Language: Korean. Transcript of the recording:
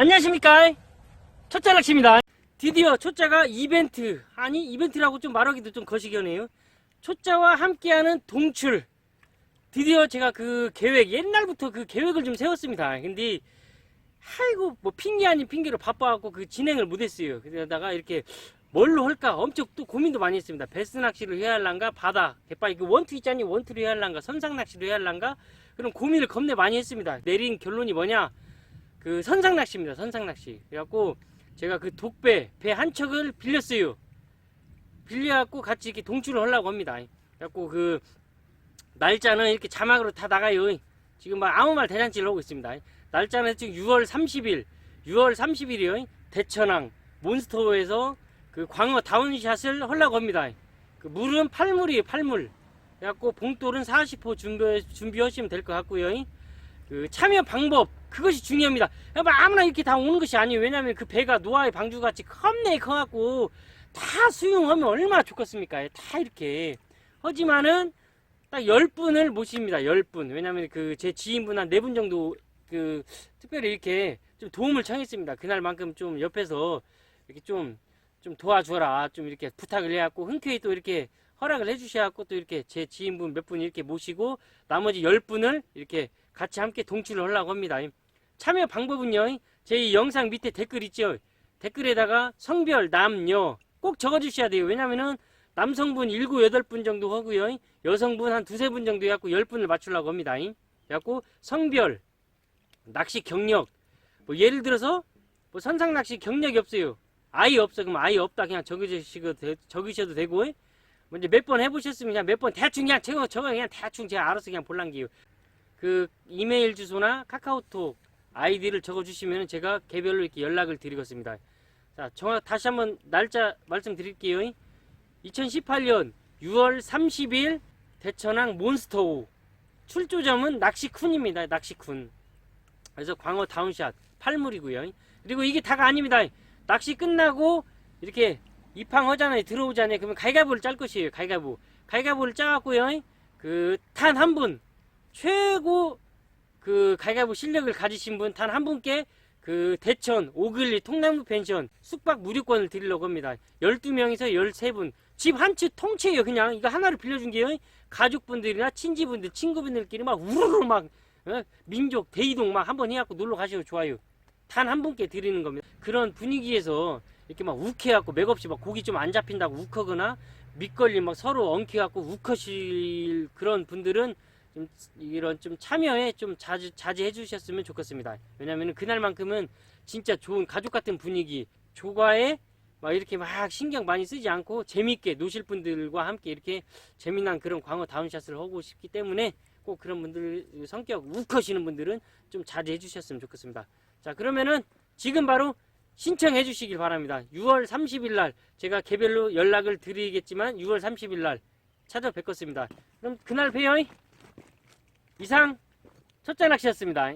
안녕하십니까. 초짜 낚시입니다. 드디어 초짜가 이벤트 아니 이벤트라고 좀 말하기도 좀 거시기하네요. 초짜와 함께하는 동출. 드디어 제가 그 계획 옛날부터 그 계획을 좀 세웠습니다. 근데 아이고 뭐 핑계 아닌 핑계로 바빠갖고 그 진행을 못했어요. 그러다가 이렇게 뭘로 할까 엄청 또 고민도 많이 했습니다. 베스 낚시를 해야 할란가? 바다. 개빠이 그 원투 있잖니? 원투로 해야 할란가? 선상 낚시로 해야 할란가? 그런 고민을 겁내 많이 했습니다. 내린 결론이 뭐냐 그 선상 낚시입니다. 선상 낚시. 그래갖고 제가 그 독배 배 한 척을 빌렸어요. 빌려갖고 같이 이렇게 동출을 하려고 합니다. 그래갖고 그 날짜는 이렇게 자막으로 다 나가요. 지금 막 아무 말 대잔치를 하고 있습니다. 날짜는 지금 6월 30일, 6월 30일이요. 대천항 몬스터에서 그 광어 다운샷을 하려고 합니다. 그 물은 팔물이에요, 팔물. 그래갖고 봉돌은 40호 준비, 준비하시면 될 것 같고요. 그 참여 방법 그것이 중요합니다. 뭐 아무나 이렇게 다 오는 것이 아니에요. 왜냐하면 그 배가 노아의 방주 같이 겁내 커갖고 다 수용하면 얼마나 좋겠습니까? 다 이렇게 하지만은 딱 10분을 모십니다. 10분. 왜냐면 그 제 지인분 한 4분 정도 그 특별히 이렇게 좀 도움을 청했습니다. 그날만큼 좀 옆에서 이렇게 좀, 좀 도와주라. 좀 이렇게 부탁을 해갖고 흔쾌히 또 이렇게 허락을 해주셔갖고 또 이렇게 제 지인분 몇 분 이렇게 모시고 나머지 10분을 이렇게 같이 함께 동출을 하려고 합니다. 참여 방법은요, 제이 영상 밑에 댓글 있죠? 댓글에다가 성별, 남녀 꼭 적어주셔야 돼요. 왜냐면은 남성분 7, 8분 정도 하고요. 여성분 한 두세 분 정도 해갖고 10분을 맞추려고 합니다. 그래갖고 성별, 낚시 경력, 뭐 예를 들어서 뭐 선상 낚시 경력이 없어요. 아예 없어. 그럼 아예 없다. 그냥 적으시고, 적으셔도 되고. 먼저 몇번 해보셨으면 그냥 몇 번 대충 그냥 저거, 저거 그냥 대충 제가 알아서 그냥 볼란기요. 그 이메일 주소나 카카오톡 아이디를 적어주시면 제가 개별로 이렇게 연락을 드리겠습니다. 자, 정확 다시 한번 날짜 말씀드릴게요. 2018년 6월 30일 대천항 몬스터호 출조점은 낚시쿤입니다. 낚시쿤. 그래서 광어 다운샷 팔물이고요. 그리고 이게 다가 아닙니다. 낚시 끝나고 이렇게 입항하잖아요. 들어오잖아요. 그러면 가위가위보를 짤 것이에요. 가위가위보. 가위가위보를 짜갖고요. 그 탄 한 분 최고 그 가위바위보 실력을 가지신 분 단 한 분께 그 대천 오글리 통나무 펜션 숙박 무료권을 드리려고 합니다. 12명에서 13분. 집 한 채 통째예요. 그냥 이거 하나를 빌려준 게요. 가족분들이나 친지분들, 친구분들끼리 막 우르르 막 어? 민족 대이동 막 한번 해갖고 놀러 가셔도 좋아요. 단 한 분께 드리는 겁니다. 그런 분위기에서 이렇게 막 욱해갖고 맥없이 막 고기 좀 안 잡힌다고 욱하거나 밑걸림 막 서로 엉켜갖고 욱하실 그런 분들은 좀 이런 좀 참여에 좀 자주 자제해 주셨으면 좋겠습니다. 왜냐하면 그날만큼은 진짜 좋은 가족 같은 분위기, 조과에 막 이렇게 막 신경 많이 쓰지 않고 재밌게 노실 분들과 함께 이렇게 재미난 그런 광어 다운샷을 하고 싶기 때문에 꼭 그런 분들 성격 욱하시는 분들은 좀 자제해 주셨으면 좋겠습니다. 자 그러면은 지금 바로 신청해 주시길 바랍니다. 6월 30일 날 제가 개별로 연락을 드리겠지만 6월 30일 날 찾아뵙겠습니다. 그럼 그날 봬요. 이상 첫째 낚시였습니다.